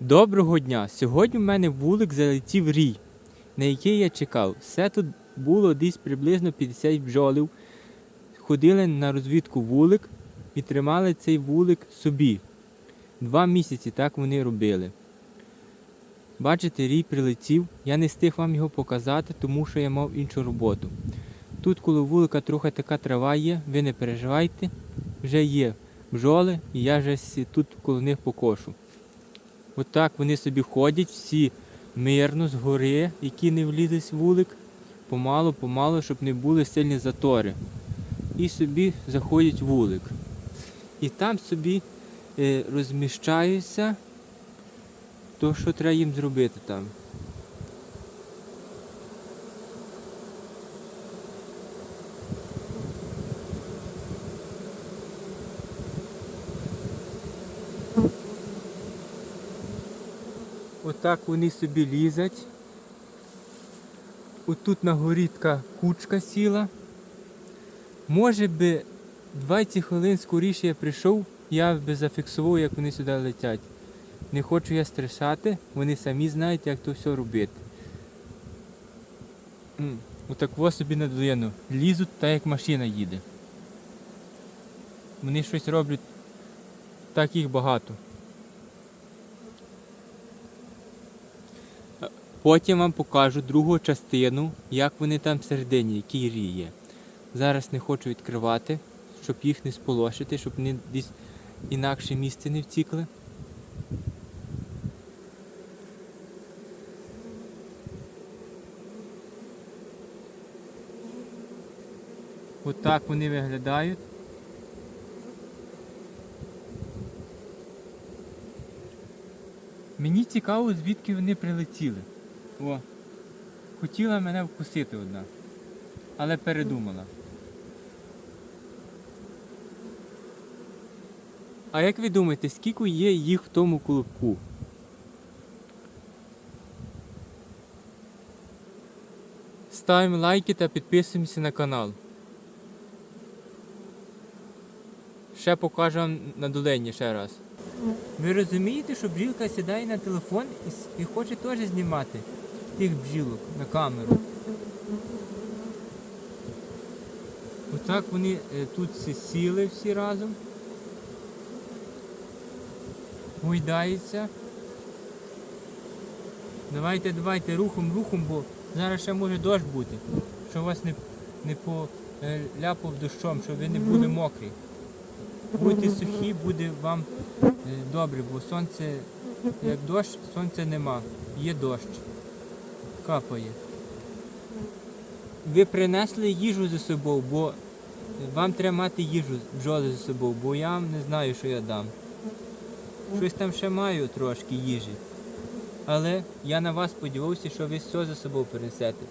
Доброго дня! Сьогодні в мене вулик залетів рій, на який я чекав. Все тут було десь приблизно 50 бджолів. Ходили на розвідку вулик і тримали цей вулик собі. Два місяці так вони робили. Бачите, рій прилетів. Я не встиг вам його показати, тому що я мав іншу роботу. Тут коло вулика трохи така трава є, ви не переживайте, вже є бджоли, і я вже тут коло них покошу. Отак вони собі ходять всі мирно згори, які не влізуть вулик, помалу, помалу, щоб не були сильні затори. І собі заходять вулик. І там собі е, розміщаються то, що треба їм зробити там. Отак вони собі лізать. Отут на горі кучка сіла. Може би 20 хвилин скоріше я прийшов, я би зафіксував, як вони сюди летять. Не хочу я стресати, вони самі знають, як то все робити. М, Отак во собі на долину. Лізуть так, як машина їде. Вони щось роблять, так їх багато. Потім вам покажу другу частину, як вони там всередині, який рій є. Зараз не хочу відкривати, щоб їх не сполошити, щоб вони десь інакше місце не втікли. Отак вони виглядають. Мені цікаво, звідки вони прилетіли. О, хотіла мене вкусити одна, але передумала. А як ви думаєте, скільки є їх в тому колобку? Ставимо лайки та підписуємося на канал. Ще покажу вам на долині ще раз. Ви розумієте, що бджілка сідає на телефон і хоче теж знімати тих бджілок на камеру. Отак вони е, тут всі сіли всі разом. Гойдаються. Давайте, давайте, рухом, рухом, бо зараз ще може дощ бути, щоб вас не, не поляпав дощом, щоб ви не були мокрі. Будьте сухі, буде вам е, добре, бо сонце, як дощ, сонця нема, є дощ. Капає. Ви принесли їжу за собою, бо вам треба мати їжу бджоли за собою, бо я не знаю, що я дам. Щось там ще маю трошки їжі. Але я на вас сподівався, що ви все за собою принесете.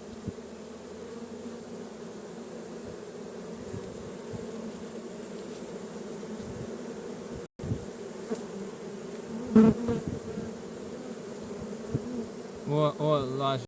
О, о, лаж.